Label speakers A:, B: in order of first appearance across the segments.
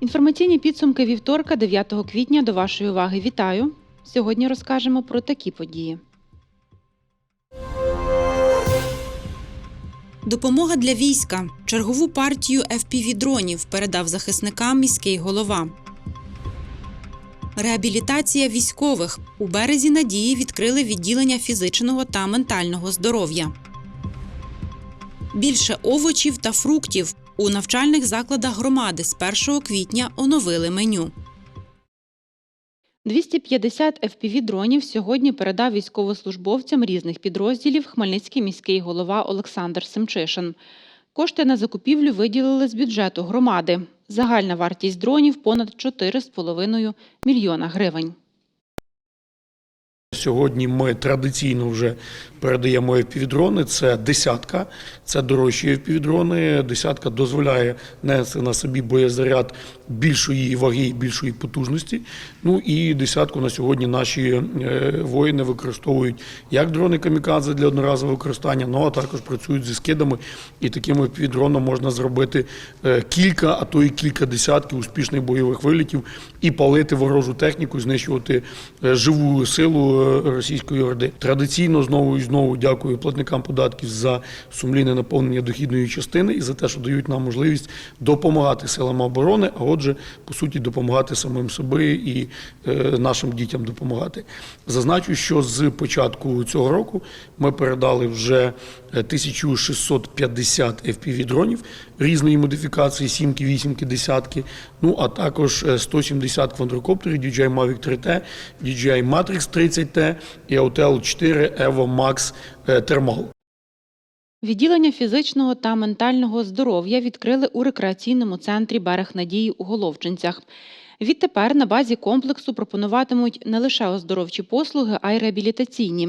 A: Інформаційні підсумки вівторка, 9 квітня. До вашої уваги вітаю. Сьогодні розкажемо про такі події. Допомога для війська. Чергову партію FPV-дронів передав захисникам міський голова. Реабілітація військових. У березі надії відкрили відділення фізичного та ментального здоров'я. Більше овочів та фруктів. У навчальних закладах громади з 1 квітня оновили меню. 250 FPV-дронів сьогодні передав військовослужбовцям різних підрозділів Хмельницький міський голова Олександр Семчишин. Кошти на закупівлю виділили з бюджету громади. Загальна вартість дронів понад 4,5 мільйона гривень.
B: Сьогодні ми традиційно вже передаємо FPV-дрони. Це десятка, це дорожчі FPV-дрони. Десятка дозволяє нести на собі боєзаряд більшої ваги і більшої потужності. Ну і десятку на сьогодні наші е, воїни використовують як дрони камікадзе для одноразового використання, ну а також працюють зі скидами. І таким FPV-дроном можна зробити е, кілька, а то і кілька десятків успішних бойових вилітів і палити ворожу техніку, знищувати е, живу силу російської орди. Традиційно знову і знову дякую платникам податків за сумлінне наповнення дохідної частини і за те, що дають нам можливість допомагати силам оборони, а отже, по суті, допомагати самим собі і е, нашим дітям допомагати. Зазначу, що з початку цього року ми передали вже е, 1650 FPV-дронів різної модифікації, сімки, вісімки, десятки, ну а також е, 170 квадрокоптерів DJI Mavic 3T, DJI Matrix 30T і Autel 4 Evo Max Thermal.
A: Відділення фізичного та ментального здоров'я відкрили у рекреаційному центрі Берег Надії у Головчинцях. Відтепер на базі комплексу пропонуватимуть не лише оздоровчі послуги, а й реабілітаційні.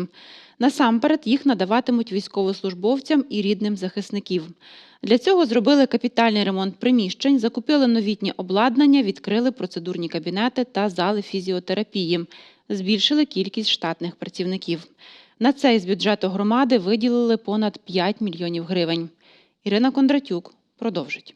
A: Насамперед їх надаватимуть військовослужбовцям і рідним захисників. Для цього зробили капітальний ремонт приміщень, закупили новітнє обладнання, відкрили процедурні кабінети та зали фізіотерапії, збільшили кількість штатних працівників. На це із бюджету громади виділили понад 5 мільйонів гривень. Ірина Кондратюк продовжить.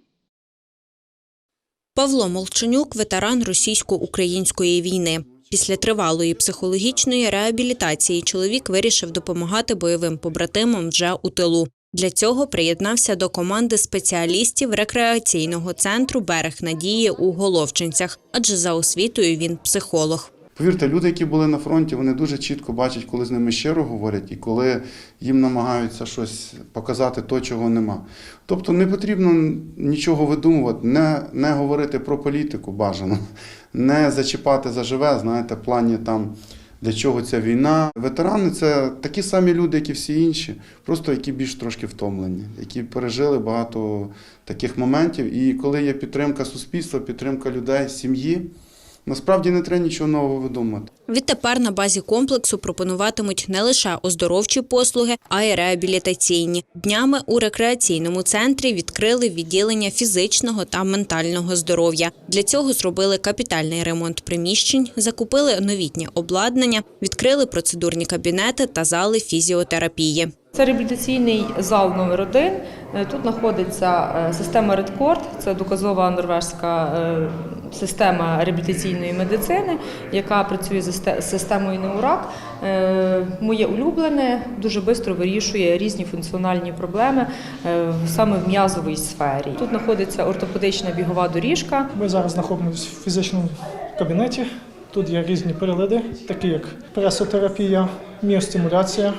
C: Павло Молчанюк ветеран російсько-української війни. Після тривалої психологічної реабілітації чоловік вирішив допомагати бойовим побратимам вже у тилу. Для цього приєднався до команди спеціалістів рекреаційного центру Берег Надії у Головчинцях, адже за освітою він психолог.
D: Повірте, люди, які були на фронті, вони дуже чітко бачать, коли з ними щиро говорять, і коли їм намагаються щось показати то, чого нема. Тобто не потрібно нічого видумувати, не, не говорити про політику бажано, не зачіпати заживе, знаєте, в плані там. Для чого ця війна? Ветерани це такі самі люди, як і всі інші, просто які більш трошки втомлені, які пережили багато таких моментів. І коли є підтримка суспільства, підтримка людей, сім'ї, насправді не треба нічого нового видумувати.
C: Відтепер на базі комплексу пропонуватимуть не лише оздоровчі послуги, а й реабілітаційні. Днями у рекреаційному центрі відкрили відділення фізичного та ментального здоров'я. Для цього зробили капітальний ремонт приміщень, закупили новітнє обладнання, відкрили процедурні кабінети та зали фізіотерапії.
E: Це реабілітаційний зал номер 1 Тут знаходиться е, система Redcord, це доказова норвежська е, система реабілітаційної медицини, яка працює з системою Неурак. Е, Моє улюблене дуже швидко вирішує різні функціональні проблеми е, саме в м'язовій сфері. Тут знаходиться ортопедична бігова доріжка.
F: Ми зараз знаходимося в фізичному кабінеті. Тут є різні прилади, такі як пресотерапія, міостимуляція,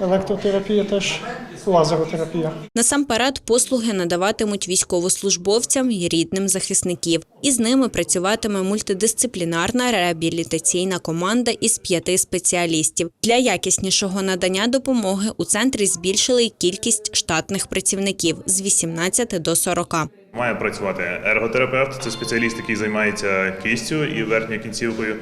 F: електротерапія теж, лазеротерапія.
C: Насамперед послуги надаватимуть військовослужбовцям і рідним захисників. І з ними працюватиме мультидисциплінарна реабілітаційна команда із п'яти спеціалістів. Для якіснішого надання допомоги у центрі збільшили кількість штатних працівників з 18 до 40.
G: Має працювати ерготерапевт, це спеціаліст, який займається кістю і верхньою кінцівкою,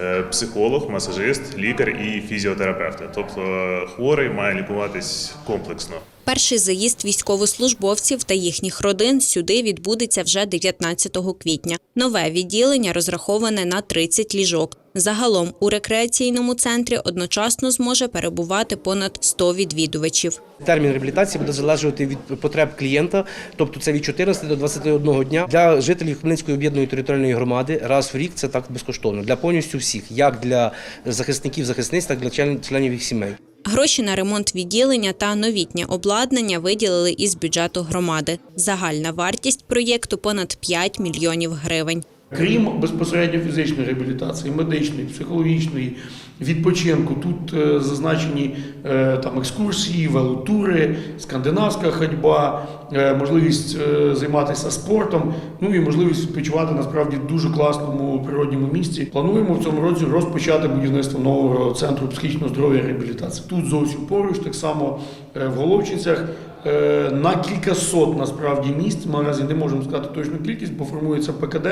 G: е, психолог, масажист, лікар і фізіотерапевт. Тобто е, хворий має лікуватись комплексно.
C: Перший заїзд військовослужбовців та їхніх родин сюди відбудеться вже 19 квітня. Нове відділення розраховане на 30 ліжок. Загалом у рекреаційному центрі одночасно зможе перебувати понад 100 відвідувачів.
H: Термін реабілітації буде залежати від потреб клієнта, тобто це від 14 до 21 дня. Для жителів Хмельницької об'єднаної територіальної громади раз в рік це так безкоштовно. Для повністю всіх, як для захисників захисниць, так і для член- членів їх сімей.
C: Гроші на ремонт відділення та новітнє обладнання виділили із бюджету громади. Загальна вартість проєкту понад 5 мільйонів гривень.
B: Крім безпосередньо фізичної реабілітації, медичної, психологічної, відпочинку, тут е, зазначені е, там екскурсії, велотури, скандинавська ходьба, е, можливість займатися спортом, ну і можливість відпочивати насправді в дуже класному природньому місці. Плануємо в цьому році розпочати будівництво нового центру психічного здоров'я і реабілітації. Тут зовсім поруч, так само в Головчинцях. Е, На кількасот насправді місць ми наразі не можемо сказати точну кількість, бо формується ПКД.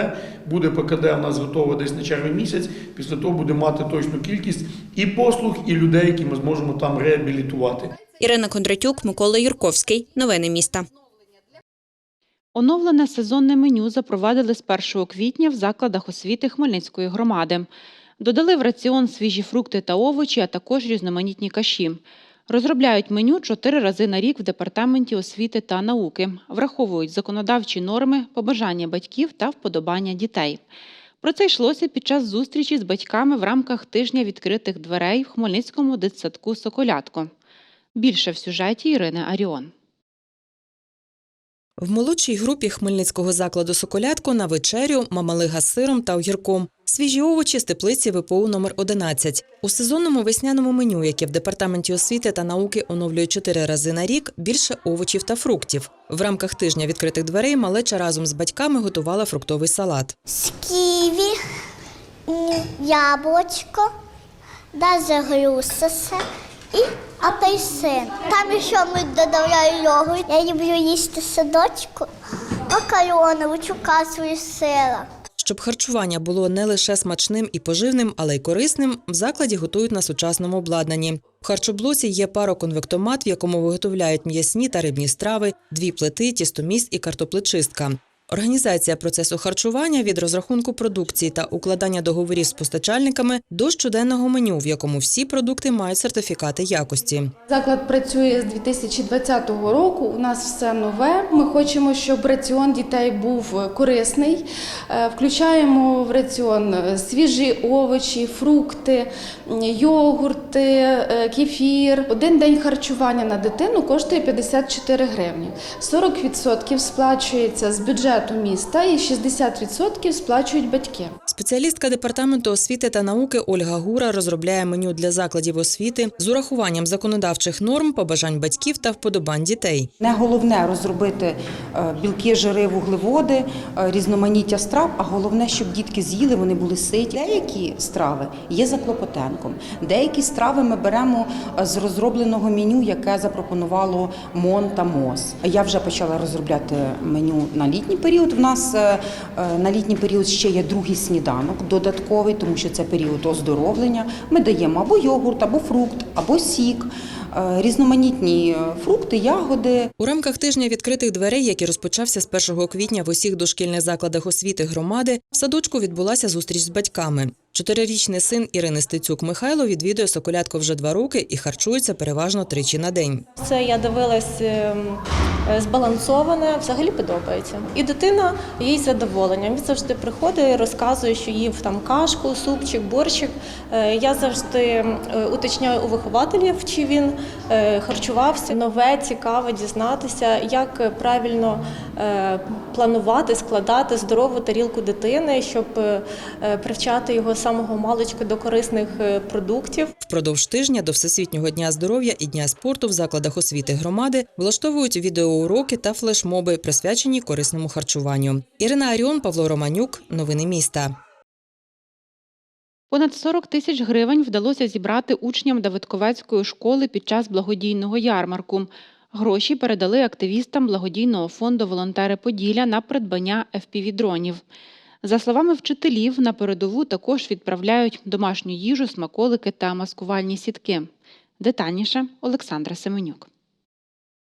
B: Буде ПКД у нас готове десь на червень місяць. Після того буде мати точну кількість і послуг, і людей, які ми зможемо там реабілітувати.
C: Ірина Кондратюк, Микола Юрковський. Новини міста.
A: Оновлене сезонне меню запровадили з 1 квітня в закладах освіти Хмельницької громади. Додали в раціон свіжі фрукти та овочі, а також різноманітні каші. Розробляють меню чотири рази на рік в департаменті освіти та науки, враховують законодавчі норми, побажання батьків та вподобання дітей. Про це йшлося під час зустрічі з батьками в рамках тижня відкритих дверей в Хмельницькому дитсадку Соколятко. Більше в сюжеті Ірини Аріон.
I: В молодшій групі хмельницького закладу «Соколятко» на вечерю мамалига з сиром та огірком. Свіжі овочі з теплиці ВПУ номер 11. У сезонному весняному меню, яке в департаменті освіти та науки оновлюють чотири рази на рік, більше овочів та фруктів. В рамках тижня відкритих дверей малеча разом з батьками готувала фруктовий салат.
J: з ківі, м, яблучко, даже грусисе і апельсин. Там ще ми додаємо йогурт. Я люблю їсти садочку, макарони, касу і сира.
I: Щоб харчування було не лише смачним і поживним, але й корисним, в закладі готують на сучасному обладнанні. В харчоблоці є пароконвектомат, в якому виготовляють м'ясні та рибні страви, дві плити, тістоміс і картоплечистка. Організація процесу харчування від розрахунку продукції та укладання договорів з постачальниками до щоденного меню, в якому всі продукти мають сертифікати якості.
K: Заклад працює з 2020 року. У нас все нове. Ми хочемо, щоб раціон дітей був корисний. Е, Включаємо в раціон свіжі овочі, фрукти, йогурти, е, кефір. Один день харчування на дитину коштує 54 гривні. 40% сплачується з бюджету міста і 60% сплачують батьки.
I: Спеціалістка департаменту освіти та науки Ольга Гура розробляє меню для закладів освіти з урахуванням законодавчих норм, побажань батьків та вподобань дітей.
L: Не головне розробити е, білки, жири, вуглеводи, е, різноманіття страв, а головне, щоб дітки з'їли, вони були ситі. Деякі страви є за клопотенком. Деякі страви ми беремо е, з розробленого меню, яке запропонувало МОН та МОЗ. Я вже почала розробляти меню на літній період. У нас е, е, на літній період ще є другий сніданок додатковий, тому що це період оздоровлення. Ми даємо або йогурт, або фрукт, або сік, е, різноманітні фрукти, ягоди.
I: У рамках тижня відкритих дверей, який розпочався з 1 квітня в усіх дошкільних закладах освіти громади, в садочку відбулася зустріч з батьками. Чотирирічний син Ірини Стецюк Михайло відвідує Соколятко вже два роки і харчується переважно тричі на день.
M: Це я дивилась ем, збалансоване, взагалі подобається. І дитина їй з задоволенням. Він завжди приходить і розказує, що їв там кашку, супчик, борщик. Е, Я завжди е, уточняю у вихователів, чи він е, харчувався. Нове, цікаво дізнатися, як правильно е, планувати, складати здорову тарілку дитини, щоб е, привчати його самого маличку до корисних е, продуктів.
I: Впродовж тижня до Всесвітнього дня здоров'я і дня спорту в закладах освіти громади влаштовують відеоуроки та флешмоби, присвячені корисному харчуванню. Ірина Аріон, Павло Романюк. Новини міста.
A: Понад 40 тисяч гривень вдалося зібрати учням Давидковецької школи під час благодійного ярмарку. Гроші передали активістам благодійного фонду Волонтери Поділля на придбання FPV-дронів. За словами вчителів, на передову також відправляють домашню їжу, смаколики та маскувальні сітки. Детальніше Олександра Семенюк.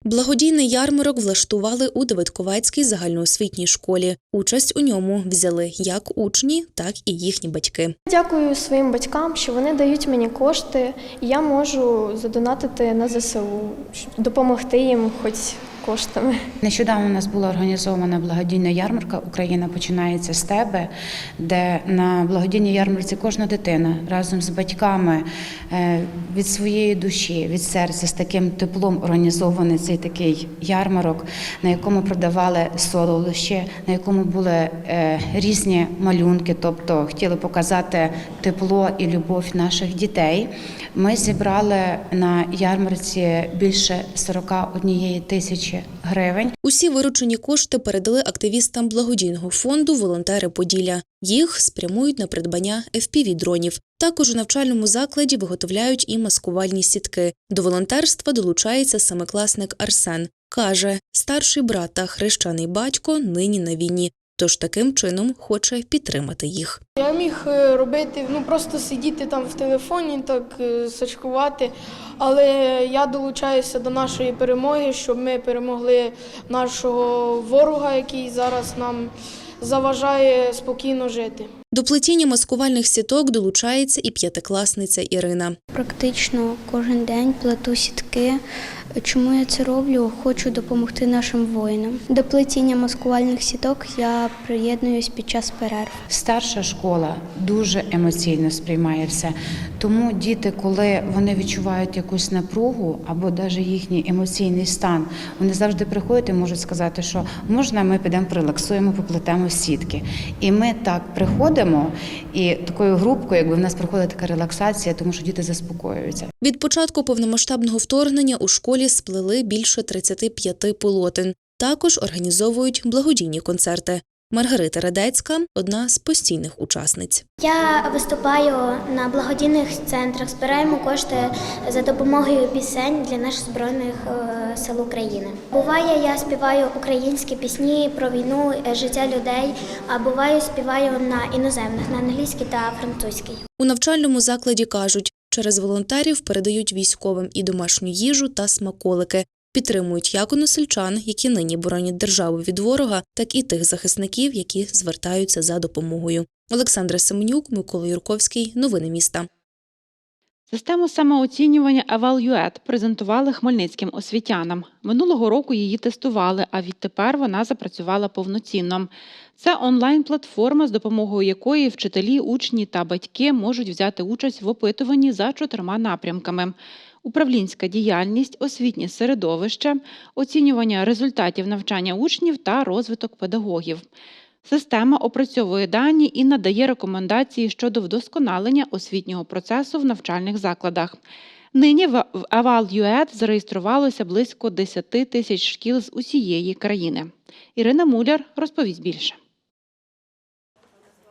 N: Благодійний ярмарок влаштували у Давидковецькій загальноосвітній школі. Участь у ньому взяли як учні, так і їхні батьки.
O: Дякую своїм батькам, що вони дають мені кошти, і я можу задонатити на ЗСУ, щоб допомогти їм хоч коштами.
P: Нещодавно у нас була організована благодійна ярмарка Україна починається з тебе, де на благодійній ярмарці кожна дитина разом з батьками е, від своєї душі, від серця з таким теплом організований цей такий ярмарок, на якому продавали солодощі, на якому були е, різні малюнки, тобто хотіли показати тепло і любов наших дітей. Ми зібрали на ярмарці більше 41 тисячі гривень.
N: Усі виручені кошти передали активістам благодійного фонду Волонтери Поділля. Їх спрямують на придбання FPV-дронів. Також у навчальному закладі виготовляють і маскувальні сітки. До волонтерства долучається семикласник Арсен. Каже, старший брат та хрещений батько нині на війні, тож таким чином хоче підтримати їх.
Q: Я міг е, робити, ну просто сидіти там в телефоні, так е, сачкувати. Але я долучаюся до нашої перемоги, щоб ми перемогли нашого ворога, який зараз нам заважає спокійно жити.
N: До плетіння маскувальних сіток долучається і п'ятикласниця Ірина.
J: Практично кожен день плету сітки. Чому я це роблю? Хочу допомогти нашим воїнам. До плетіння маскувальних сіток я приєднуюсь під час перерв.
P: Старша школа дуже емоційно сприймає все. Тому діти, коли вони відчувають якусь напругу або навіть їхній емоційний стан, вони завжди приходять і можуть сказати, що можна, ми підемо прилаксуємо, поплетемо сітки. І ми так приходимо, і такою групкою, якби в нас проходить така релаксація, тому що діти заспокоюються.
N: Від початку повномасштабного вторгнення у школі сплели більше 35 полотен. Також організовують благодійні концерти. Маргарита Радецька одна з постійних учасниць.
J: Я виступаю на благодійних центрах, збираємо кошти за допомогою пісень для наших збройних е, сил України. Буває, я співаю українські пісні про війну, е, життя людей, а буває, співаю на іноземних, на англійській та французькій.
N: У навчальному закладі кажуть, через волонтерів передають військовим і домашню їжу та смаколики. Підтримують як односельчан, які нині боронять державу від ворога, так і тих захисників, які звертаються за допомогою. Олександра Семенюк, Микола Юрковський. Новини міста.
A: Систему самооцінювання Evaluate презентували хмельницьким освітянам. Минулого року її тестували, а відтепер вона запрацювала повноцінно. Це онлайн-платформа, з допомогою якої вчителі, учні та батьки можуть взяти участь в опитуванні за чотирма напрямками: управлінська діяльність, освітнє середовище, оцінювання результатів навчання учнів та розвиток педагогів. Система опрацьовує дані і надає рекомендації щодо вдосконалення освітнього процесу в навчальних закладах. Нині в Eval.UED зареєструвалося близько 10 тисяч шкіл з усієї країни. Ірина Муляр розповість більше.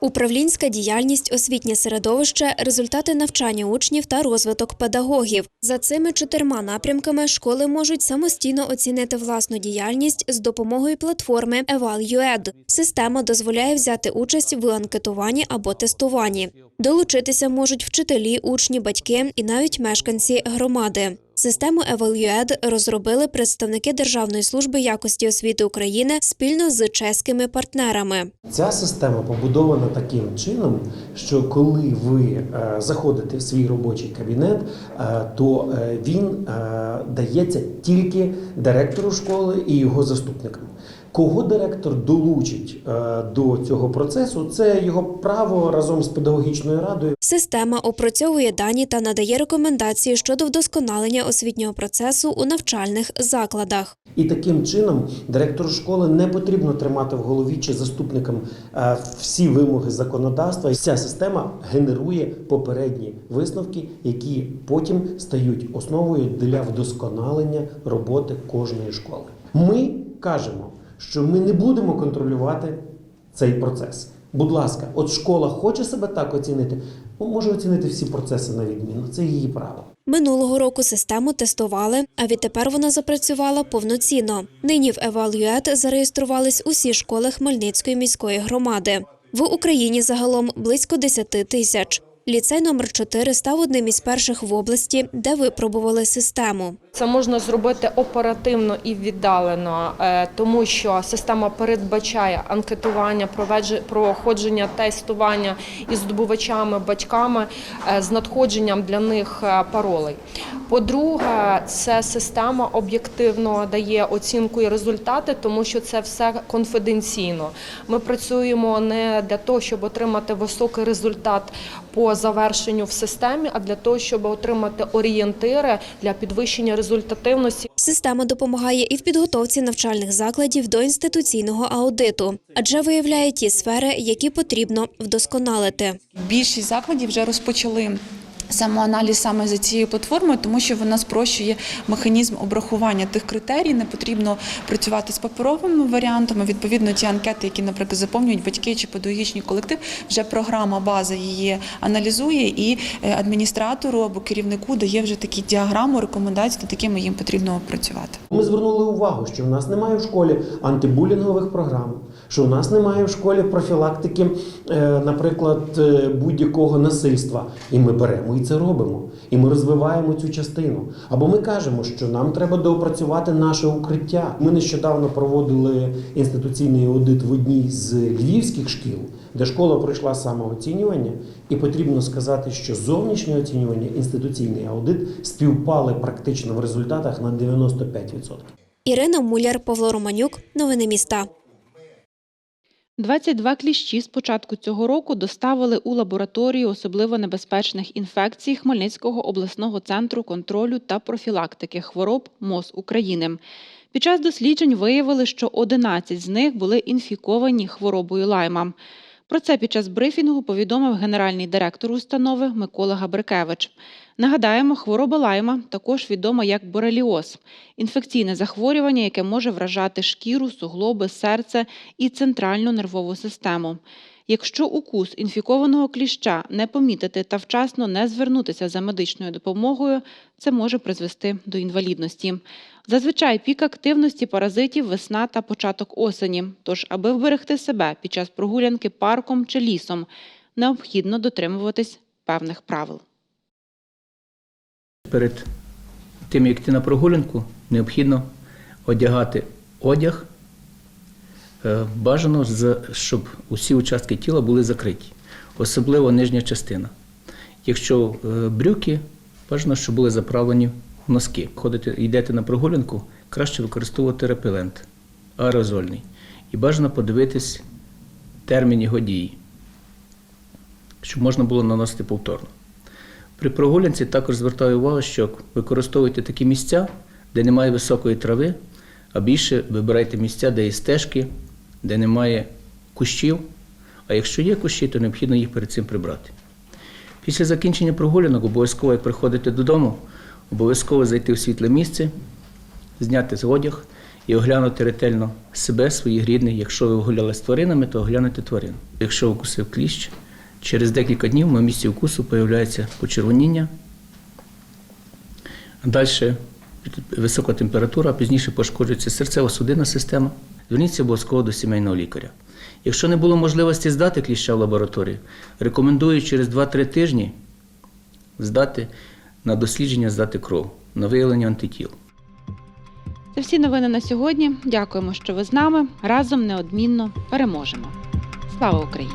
N: Управлінська діяльність, освітнє середовище, результати навчання учнів та розвиток педагогів. За цими чотирма напрямками школи можуть самостійно оцінити власну діяльність з допомогою платформи Eval.UED. Система дозволяє взяти участь в анкетуванні або тестуванні. Долучитися можуть вчителі, учні, батьки і навіть мешканці громади. Систему Evaluate розробили представники Державної служби якості освіти України спільно з чеськими партнерами.
R: Ця система побудована таким чином, що коли ви е, заходите в свій робочий кабінет, е, то е, він дається тільки директору школи і його заступникам. Кого директор долучить е, до цього процесу, це його право разом з педагогічною радою.
N: Система опрацьовує дані та надає рекомендації щодо вдосконалення освітнього процесу у навчальних закладах.
R: І таким чином директору школи не потрібно тримати в голові чи заступникам е, всі вимоги законодавства. Ця система генерує попередні висновки, які потім стають основою для вдосконалення роботи кожної школи. Ми кажемо, що ми не будемо контролювати цей процес. Будь ласка, от школа хоче себе так оцінити, ну, може оцінити всі процеси на відміну. Це її право.
N: Минулого року систему тестували, а відтепер вона запрацювала повноцінно. Нині в Evaluate зареєструвались усі школи Хмельницької міської громади. В Україні загалом близько 10 тисяч. Ліцей номер 4 став одним із перших в області, де випробували систему.
E: Це можна зробити оперативно і віддалено, е, тому що система передбачає анкетування, проходження тестування із здобувачами, батьками е, з надходженням для них е, паролей. По-друге, це система об'єктивно дає оцінку і результати, тому що це все конфіденційно. Ми працюємо не для того, щоб отримати високий результат по завершенню в системі, а для того, щоб отримати орієнтири для підвищення результативності.
S: Система допомагає і в підготовці навчальних закладів до інституційного аудиту, адже виявляє ті сфери, які потрібно вдосконалити.
T: Більшість закладів вже розпочали. Самоаналіз саме за цією платформою, тому що вона спрощує механізм обрахування тих критерій. Не потрібно працювати з паперовими варіантами. Відповідно, ті анкети, які, наприклад, заповнюють батьки чи педагогічний колектив, вже програма база її аналізує, і е, адміністратору або керівнику дає вже такі діаграму рекомендацій, над якими їм потрібно працювати.
R: Ми звернули увагу, що в нас немає в школі антибулінгових програм, що в нас немає в школі профілактики, е, наприклад, е, будь-якого насильства. І ми беремо і це робимо. І ми розвиваємо цю частину. Або ми кажемо, що нам треба доопрацювати наше укриття. Ми нещодавно проводили інституційний аудит в одній з львівських шкіл, де школа пройшла самооцінювання, і потрібно сказати, що зовнішнє оцінювання, інституційний аудит співпали практично в результатах на 95%.
S: Ірина Муляр, Павло Романюк. Новини міста.
A: 22 кліщі з початку цього року доставили у лабораторію особливо небезпечних інфекцій Хмельницького обласного центру контролю та профілактики хвороб МОЗ України. Під час досліджень виявили, що 11 з них були інфіковані хворобою лайма. Про це під час брифінгу повідомив генеральний директор установи Микола Габрикевич. Нагадаємо, хвороба лайма також відома як бореліоз – інфекційне захворювання, яке може вражати шкіру, суглоби, серце і центральну нервову систему. Якщо укус інфікованого кліща не помітити та вчасно не звернутися за медичною допомогою, це може призвести до інвалідності. Зазвичай пік активності паразитів весна та початок осені. Тож, аби вберегти себе під час прогулянки парком чи лісом, необхідно дотримуватись певних правил.
B: Перед тим, як йти на прогулянку, необхідно одягати одяг. Е, Бажано, щоб усі участки тіла були закриті, особливо нижня частина. Якщо е, брюки, бажано, щоб були заправлені носки. Ходите, йдете на прогулянку, краще використовувати репелент аерозольний. І бажано подивитись термін його дії, щоб можна було наносити повторно. При прогулянці також звертаю увагу, що використовуйте такі місця, де немає високої трави, а більше вибирайте місця, де є стежки, де немає кущів. А якщо є кущі, то необхідно їх перед цим прибрати. Після закінчення прогулянок обов'язково, як приходите додому, обов'язково зайти в світле місце, зняти з одяг і оглянути ретельно себе, своїх рідних. Якщо ви гуляли з тваринами, то оглянути тварин. Якщо укусив кліщ, через декілька днів на місці укусу появляється почервоніння. Далі висока температура, пізніше пошкоджується серцево-судинна система. Зверніться обов'язково до сімейного лікаря. Якщо не було можливості здати кліща в лабораторію, рекомендую через 2-3 тижні здати на дослідження, здати кров на виявлення антитіл.
A: Це всі новини на сьогодні. Дякуємо, що ви з нами. Разом неодмінно переможемо. Слава Україні!